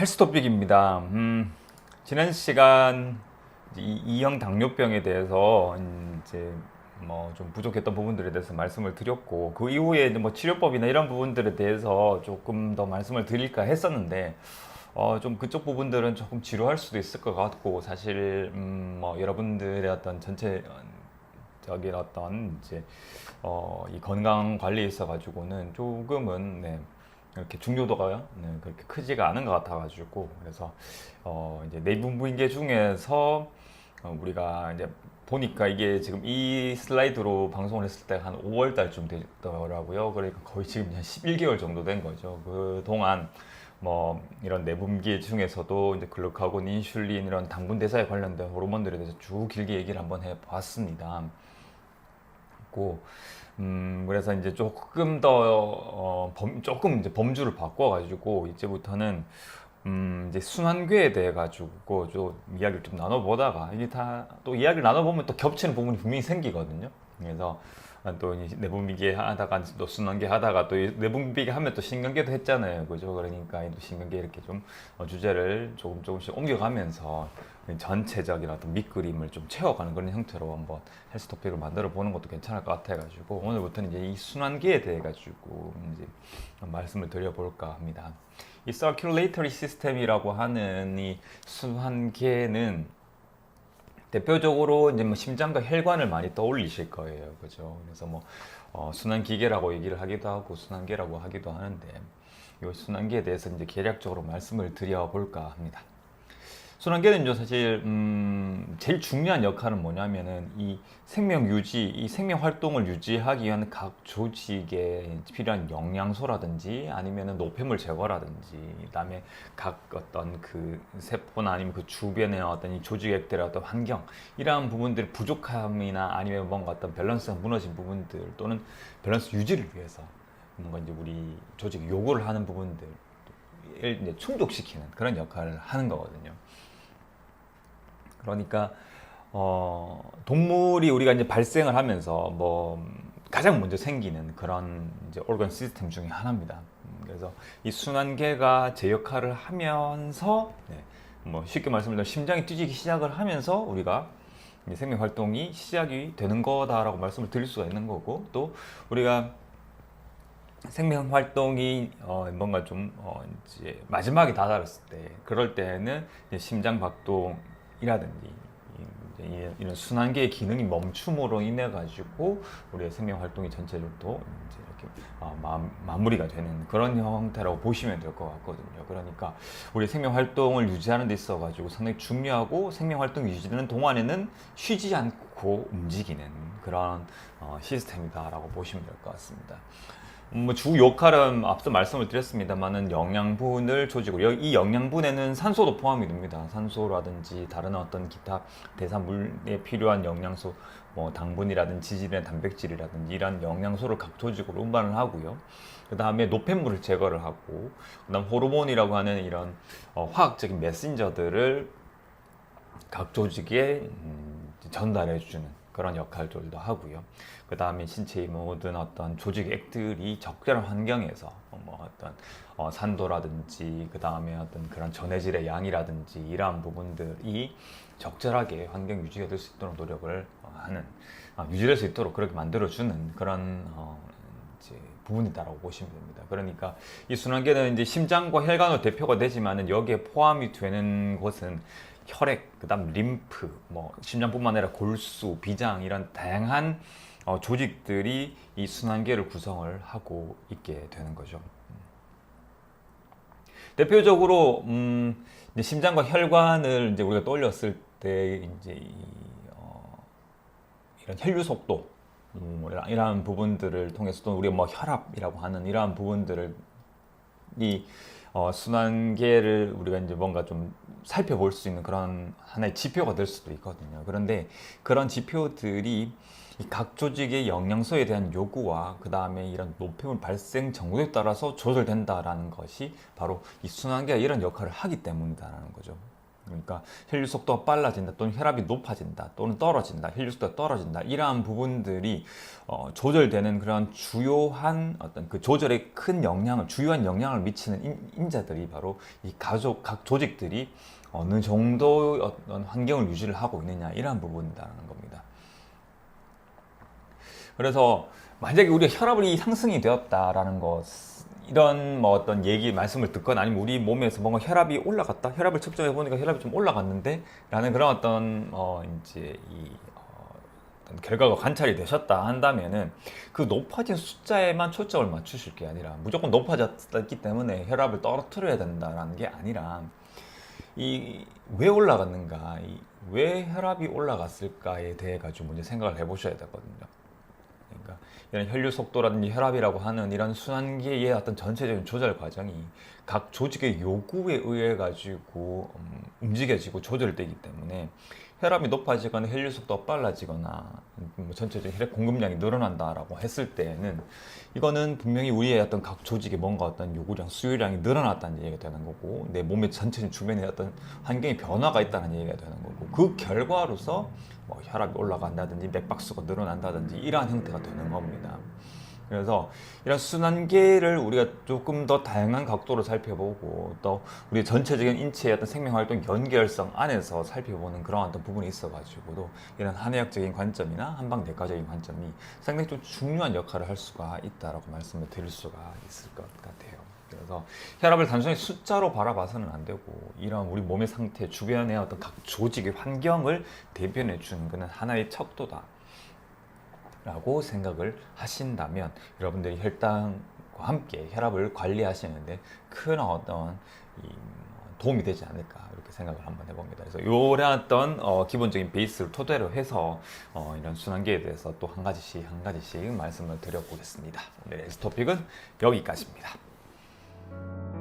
헬스 토픽입니다. 음, 지난 시간 이 이형 당뇨병에 대해서 음, 이제 뭐 좀 부족했던 부분들에 대해서 말씀을 드렸고 그 이후에 뭐 치료법이나 이런 부분들에 대해서 조금 더 말씀을 드릴까 했었는데 어, 좀 그쪽 부분들은 조금 지루할 수도 있을 것 같고 사실 음, 뭐 여러분들의 어떤 전체 적인 어떤 이제 어, 이 건강 관리에 있어 가지고는 조금은 네, 이렇게 중요도가 네, 그렇게 크지가 않은 것 같아 가지고 그래서 어, 이제 내분부인계 중에서 어, 우리가 이제 보니까 이게 지금 이 슬라이드로 방송을 했을 때 한 5월 달쯤 되더라고요. 그러니까 거의 지금 한 11개월 정도 된 거죠. 그 동안 뭐 이런 내분비 중에서도 이제 글루카곤, 인슐린 이런 당분 대사에 관련된 호르몬들에 대해서 쭉 길게 얘기를 한번 해봤습니다. 고 음, 그래서 이제 조금 더, 어, 범, 조금 이제 범주를 바꿔가지고, 이제부터는, 음, 이제 순환궤에 대해 가지고 좀 이야기를 좀 나눠보다가, 이게 다 또 이야기를 나눠보면 또 겹치는 부분이 분명히 생기거든요. 그래서 또이 내분비계 하다가 또 순환계 하다가 또이 내분비계 하면 또 신경계도 했잖아요. 그죠? 그러니까 또 신경계 이렇게 좀 어, 주제를 조금 조금씩 옮겨가면서 전체적인 어떤 밑그림을 좀 채워가는 그런 형태로 한번 헬스 토픽을 만들어 보는 것도 괜찮을 것 같아가지고 오늘부터는 이제 이 순환계에 대해 가지고 이제 말씀을 드려볼까 합니다. 이 circulatory system이라고 하는 이 순환계는 대표적으로 이제 뭐 심장과 혈관을 많이 떠올리실 거예요. 그죠? 그래서 뭐 어, 순환 기계라고 얘기를 하기도 하고 순환계라고 하기도 하는데 이 순환계에 대해서 이제 개략적으로 말씀을 드려 볼까 합니다. 순환계는요 사실 음, 제일 중요한 역할은 뭐냐면은 이 생명 유지, 이 생명 활동을 유지하기 위한 각 조직에 필요한 영양소라든지 아니면은 노폐물 제거라든지 그다음에 각 어떤 그 세포나 아니면 그 주변의 어떤 이 조직 액들의 어떤 환경 이러한 부분들 부족함이나 아니면 뭔가 어떤 밸런스가 무너진 부분들 또는 밸런스 유지를 위해서 뭔가 이제 우리 조직이 요구를 하는 부분들 충족시키는 그런 역할을 하는 거거든요. 그러니까 어, 동물이 우리가 이제 발생을 하면서 뭐 가장 먼저 생기는 그런 이제 organ 시스템 중에 하나입니다. 음, 그래서 이 순환계가 제 역할을 하면서 네, 뭐 쉽게 말씀드리면 심장이 뛰기 시작을 하면서 우리가 생명 활동이 시작이 되는 거다라고 말씀을 드릴 수가 있는 거고 또 우리가 생명 활동이 어, 뭔가 좀 어, 이제 마지막에 다다랐을 때 그럴 때는 심장 박동 이라든지 이런 순환계의 기능이 멈춤으로 인해 가지고 우리의 생명 활동이 전체적으로 이제 이렇게 어, 마, 마무리가 되는 그런 형태라고 보시면 될 것 같거든요. 그러니까 우리 생명 활동을 유지하는 데 있어 가지고 상당히 중요하고 생명 활동 유지되는 동안에는 쉬지 않고 움직이는 그런 어, 시스템이다라고 보시면 될 것 같습니다. 음, 뭐주 역할은 앞서 말씀을 드렸습니다만은 영양분을 조직으로 여- 이 영양분에는 산소도 포함이 됩니다. 산소라든지 다른 어떤 기타 대사물에 필요한 영양소, 뭐 당분이라든지 지질이나 단백질이라든지 이런 영양소를 각 조직으로 운반을 하고요. 그 다음에 노폐물을 제거를 하고, 그다음 호르몬이라고 하는 이런 어, 화학적인 메신저들을 각 조직에 음, 전달해 주는 그런 역할들도 하고요. 그 다음에 신체의 모든 어떤 조직 액들이 적절한 환경에서 뭐 어떤 어, 산도라든지 그 다음에 어떤 그런 전해질의 양이라든지 이러한 부분들이 적절하게 환경 유지가 될 수 있도록 노력을 어, 하는 아, 유지될 수 있도록 그렇게 만들어주는 그런 어, 이제 부분이다라고 보시면 됩니다. 그러니까 이 순환계는 이제 심장과 혈관으로 대표가 되지만은 여기에 포함이 되는 것은 혈액, 그다음 림프, 뭐 심장뿐만 아니라 골수, 비장 이런 다양한 어, 조직들이 이 순환계를 구성을 하고 있게 되는 거죠. 음. 대표적으로 음, 심장과 혈관을 이제 우리가 떠올렸을 때 이제 이, 어, 이런 혈류 속도 음, 이런- 이러한 부분들을 통해서 또 우리가 뭐 혈압이라고 하는 이러한 부분들을 이 어, 순환계를 우리가 이제 뭔가 좀 살펴볼 수 있는 그런 하나의 지표가 될 수도 있거든요. 그런데 그런 지표들이 이각 조직의 영양소에 대한 요구와 그 다음에 이런 노폐물 발생 정도에 따라서 조절된다라는 것이 바로 이 순환계가 이런 역할을 하기 때문이다라는 거죠. 그러니까 혈류 속도가 빨라진다 또는 혈압이 높아진다 또는 떨어진다 혈류 속도가 떨어진다 이러한 부분들이 어, 조절되는 그런 주요한 어떤 그 조절에 큰 영향을 주요한 영향을 미치는 인, 인자들이 바로 이 가족 각 조직들이 어느 정도 어떤 환경을 유지를 하고 있느냐 이러한 부분이라는 겁니다. 그래서 만약에 우리가 혈압이 상승이 되었다라는 것 이런 뭐 어떤 얘기 말씀을 듣거나 아니면 우리 몸에서 뭔가 혈압이 올라갔다 혈압을 측정해 보니까 혈압이 좀 올라갔는데 라는 그런 어떤 어 이제 이 어, 결과가 관찰이 되셨다 한다면은 그 높아진 숫자에만 초점을 맞추실 게 아니라 무조건 높아졌기 때문에 혈압을 떨어뜨려야 된다라는 게 아니라 이 왜 올라갔는가 이 왜 혈압이 올라갔을까에 대해 가지고 먼저 생각을 해보셔야 되거든요. 그러니까 이런 혈류 속도라든지 혈압이라고 하는 이런 순환기의 어떤 전체적인 조절 과정이 각 조직의 요구에 의해 가지고 음, 움직여지고 조절되기 때문에 혈압이 높아지거나 혈류 속도가 빨라지거나 뭐 전체적인 혈액 공급량이 늘어난다라고 했을 때에는 이거는 분명히 우리의 어떤 각 조직에 뭔가 어떤 요구량, 수요량이 늘어났다는 얘기가 되는 거고 내 몸의 전체적인 주변에 어떤 환경의 변화가 있다는 얘기가 되는 거고 그 결과로서 뭐 혈압이 올라간다든지 맥박수가 늘어난다든지 이러한 형태가 되는 겁니다. 그래서 이런 순환계를 우리가 조금 더 다양한 각도로 살펴보고 또 우리 전체적인 인체의 어떤 생명활동 연결성 안에서 살펴보는 그런 어떤 부분이 있어가지고도 이런 한의학적인 관점이나 한방내과적인 관점이 상당히 좀 중요한 역할을 할 수가 있다라고 말씀을 드릴 수가 있을 것 같아요. 그래서 혈압을 단순히 숫자로 바라봐서는 안 되고 이런 우리 몸의 상태, 주변의 어떤 각 조직의 환경을 대변해 주는 것은 하나의 척도다. 라고 생각을 하신다면 여러분들이 혈당과 함께 혈압을 관리하시는데 큰 어떤 이 도움이 되지 않을까 이렇게 생각을 한번 해봅니다. 그래서 요런 어떤 어 기본적인 베이스를 토대로 해서 어 이런 순환계에 대해서 또 한 가지씩 한 가지씩 말씀을 드려보겠습니다. 오늘의 토픽은 여기까지입니다. Thank you.